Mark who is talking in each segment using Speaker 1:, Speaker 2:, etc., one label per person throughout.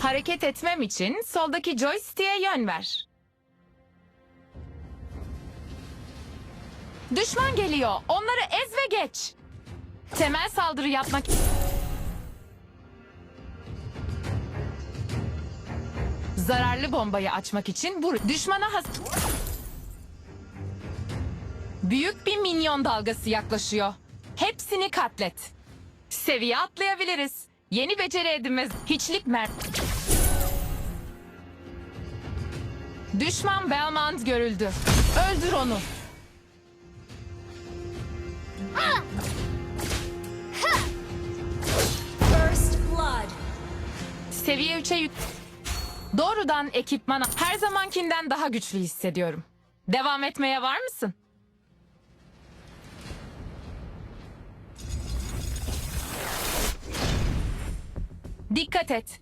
Speaker 1: Hareket etmem için soldaki joystick'e yön ver. Düşman geliyor. Onları ez ve geç. Temel saldırı yapmak... Zararlı bombayı açmak için vur. Düşmana has... Büyük bir minyon dalgası yaklaşıyor. Hepsini katlet. Seviye atlayabiliriz. Yeni beceri edinmez. Hiçlik mer... Düşman Belmont görüldü. Öldür onu.
Speaker 2: First blood.
Speaker 1: Seviye 3'e yük... Doğrudan ekipman... Her zamankinden daha güçlü hissediyorum. Devam etmeye var mısın? Dikkat et.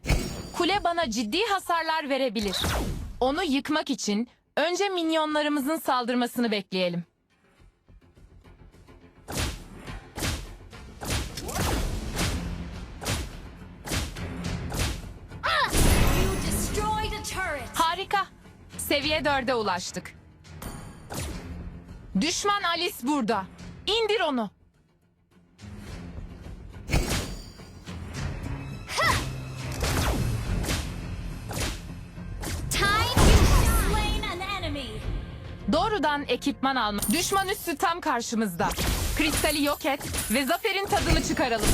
Speaker 1: Kule bana ciddi hasarlar verebilir. Onu yıkmak için önce minyonlarımızın saldırmasını bekleyelim. Harika. Seviye 4'e ulaştık. Düşman Alice burada. İndir onu. Doğrudan ekipman alma. Düşman üssü tam karşımızda. Kristali yok et ve zaferin tadını çıkaralım.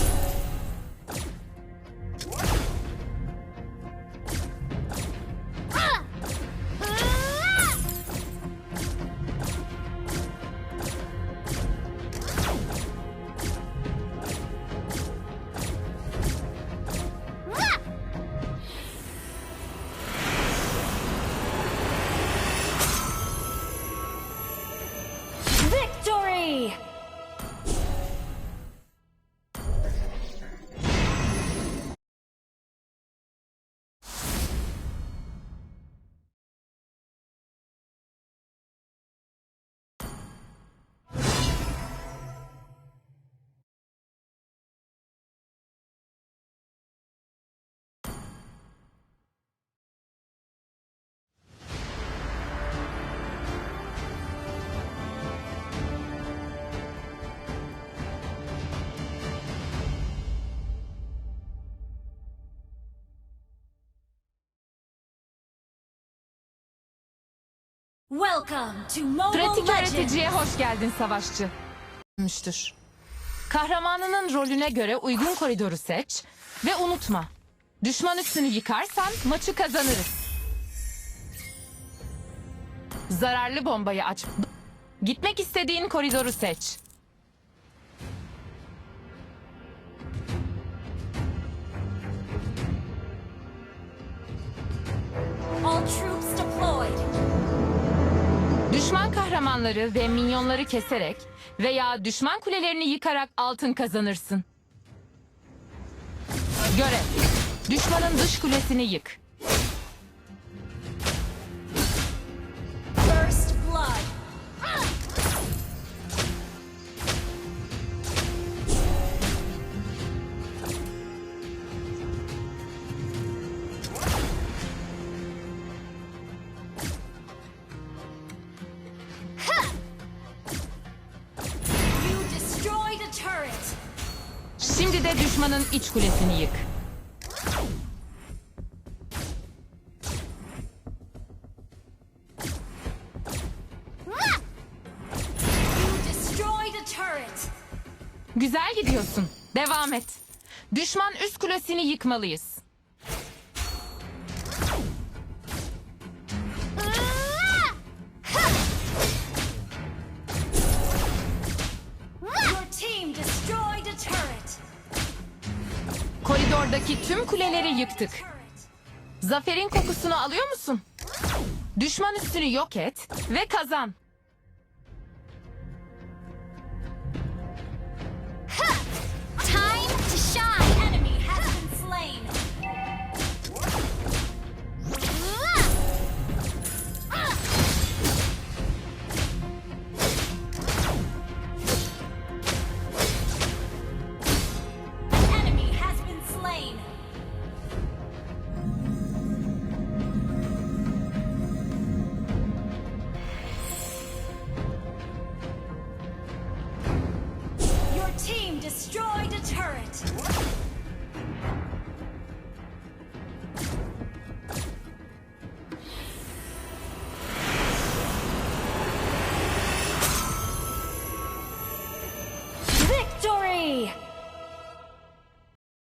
Speaker 2: Welcome to Mobile
Speaker 1: Pratik
Speaker 2: Legends.
Speaker 1: öğreticiye hoş geldin savaşçı. Müştür. Kahramanının rolüne göre uygun koridoru seç ve unutma. Düşman üstünü yıkarsan maçı kazanırız. Zararlı bombayı aç. Gitmek istediğin koridoru seç. Düşman kahramanları ve minyonları keserek veya düşman kulelerini yıkarak altın kazanırsın. Görev. Düşmanın dış kulesini yık. Şimdi de düşmanın iç kulesini yık. Güzel gidiyorsun. Devam et. Düşman üst kulesini yıkmalıyız. Koridordaki tüm kuleleri yıktık. Zaferin kokusunu alıyor musun? Düşman üstünü yok et ve kazan.
Speaker 2: team destroyed a turret.